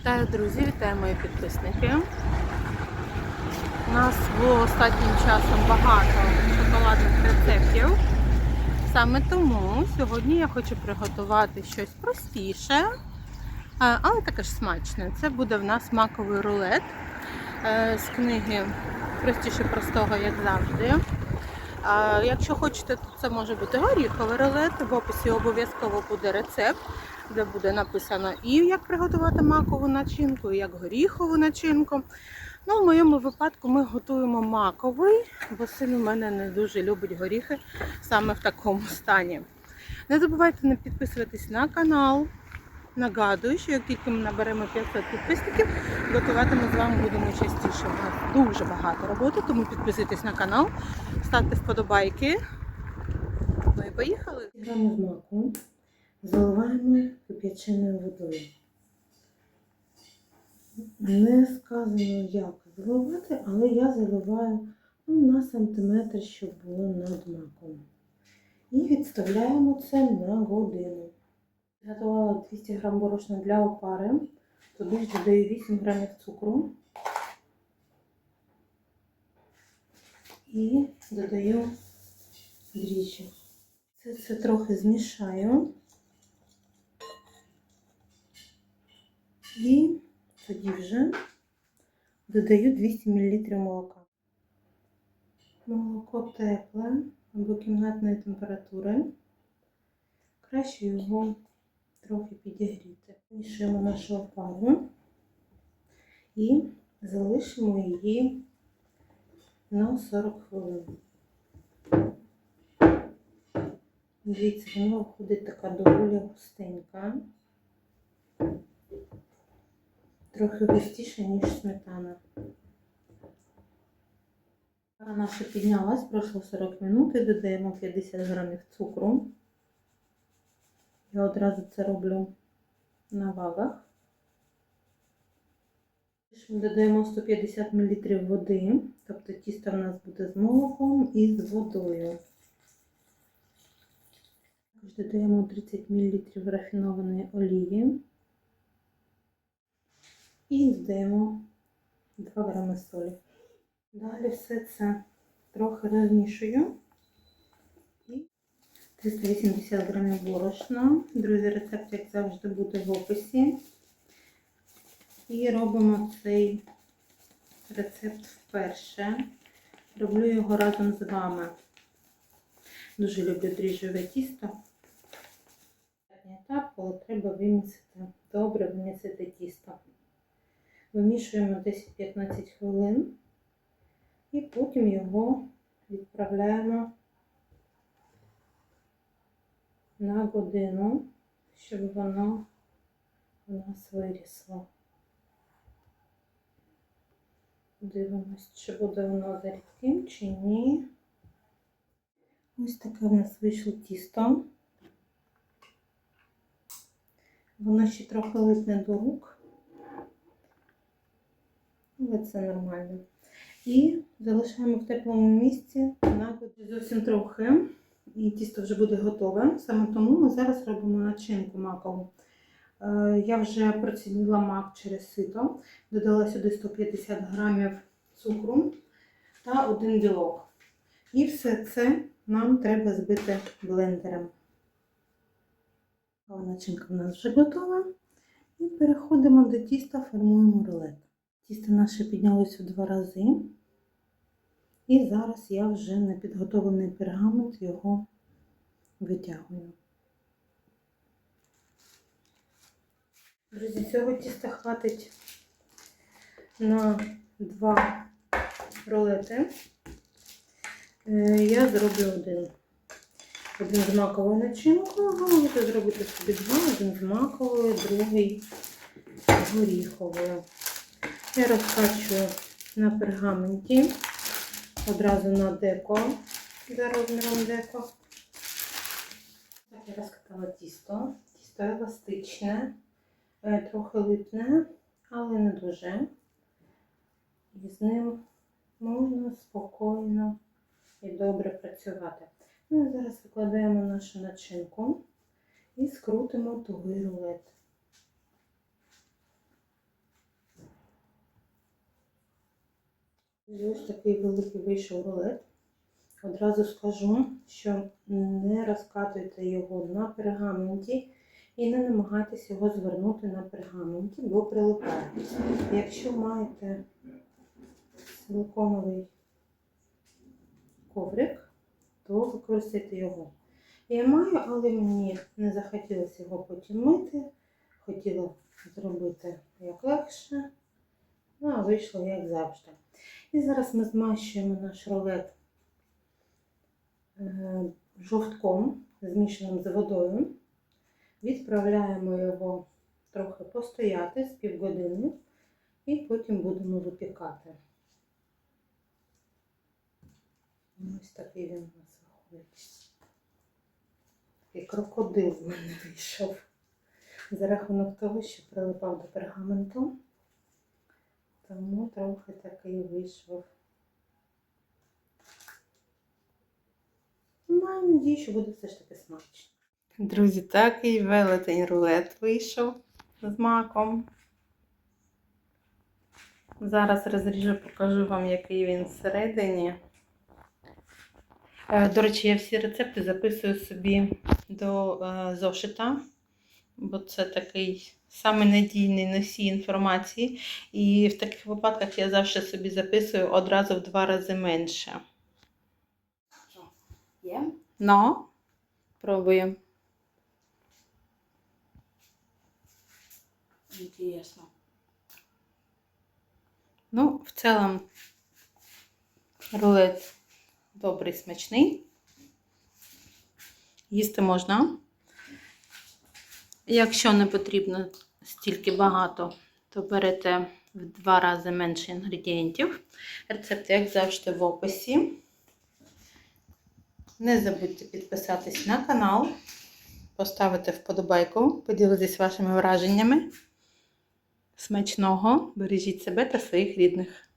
Вітаю, друзі, вітаю мої підписники. У нас було останнім часом багато шоколадних рецептів. Саме тому сьогодні я хочу приготувати щось простіше, а, але також смачне. Це буде в нас маковий рулет е, з книги Простіше простого, як завжди. Якщо хочете, то це може бути горіховий рулет. В описі обов'язково буде рецепт, де буде написано і як приготувати макову начинку, і як горіхову начинку. Ну, в моєму випадку ми готуємо маковий, бо син у мене не дуже любить горіхи саме в такому стані. Не забувайте підписуватись на канал. Нагадую, що як тільки ми наберемо 500 підписників, готувати ми з вами будемо частіше. У нас дуже багато роботи, тому підписуйтесь на канал, ставте вподобайки. Ну і поїхали. Маку заливаємо кип'яченою водою. Не сказано, як заливати, але я заливаю ну, на сантиметр, щоб було над маком. І відставляємо це на годину. Готувала 200 г борошна для опари. Туди ж додаю 8 грамів цукру. І додаю дріжджі. Це, це трохи змішаю. І тоді вже додаю 200 мл молока. Молоко тепле або кімнатної температури. Краще його трохи підігріти. Мішуємо нашу опару і залишимо її на 40 хвилин. Дивіться, вона виходить така доволі густенька. Трохи густіша, ніж сметана. Пара наша піднялась, пройшло 40 минут і додаємо 50 грамів цукру. Я одразу це роблю на вагах. Ми додаємо 150 мл води, тобто тісто в нас буде з молоком і з водою. Також додаємо 30 мл рафінованої олії і додаємо 2 грами солі. Далі все це трохи розмішую. І 380 грамів борошна. Друзі, рецепт, як завжди, буде в описі. І робимо цей рецепт вперше. Роблю його разом з вами. Дуже люблю дріжджове тісто. Етап, коли треба вимісити, добре вимісити тісто. Вимішуємо 10-15 хвилин і потім його відправляємо на годину, щоб воно у нас вирісло. Дивимось, чи буде воно зарідким, чи ні. Ось таке в нас вийшло тісто. Воно ще трохи липне до рук, це нормально. І залишаємо в теплому місці на зовсім трохи. І тісто вже буде готове. Саме тому ми зараз робимо начинку макову. Е, Я вже процідила мак через сито, додала сюди 150 грамів цукру та один білок. І все це нам треба збити блендером. Начинка в нас вже готова. І переходимо до тіста, формуємо рулет. Тісто наше піднялося в два рази. І зараз я вже на підготовлений пергамент його витягую. Друзі, цього тіста хватить на два рулети. Е, Я зроблю один. Один з маковою начинкою, ви можете зробити собі два, один з маковою, другий з горіховою. Я розкачую на пергаменті одразу на деко за розміром деко. Так, я розкатала тісто. Тісто еластичне, е, трохи липне, але не дуже. І з ним можна спокійно і добре працювати. Ну і зараз викладаємо нашу начинку і скрутимо тугий рулет. Ось такий великий вийшов рулет. Одразу скажу, що не розкатуйте його на пергаменті і не намагайтеся його звернути на пергаменті, бо прилипає. Якщо маєте силиконовий коврик, то використайте його. Я маю, але мені не захотілося його потім мити. Хотіла зробити як легше, ну а вийшло як завжди. І зараз ми змащуємо наш рулет е, жовтком, змішаним з водою. Відправляємо його трохи постояти з півгодини і потім будемо випікати. Ось такий він у нас виходить. Такий крокодил в мене вийшов. За рахунок того, що прилипав до пергаменту. Тому трохи такий вийшов. Маю надію, що буде все ж таки смачно. Друзі, такий велетень рулет вийшов з маком. Зараз розріжу, покажу вам, який він всередині. Е, До речі, я всі рецепти записую собі до е, зошита, бо це такий самий надійний носій інформації. І в таких випадках я завжди собі записую одразу в два рази менше. Є? Ну, пробуємо. Інтересно. Ну, в цілому рулет добрий, смачний. Їсти можна. Якщо не потрібно стільки багато, то берете в два рази менше інгредієнтів. Рецепт, як завжди, в описі. Не забудьте підписатись на канал, поставити вподобайку, поділитись вашими враженнями. Смачного! Бережіть себе та своїх рідних.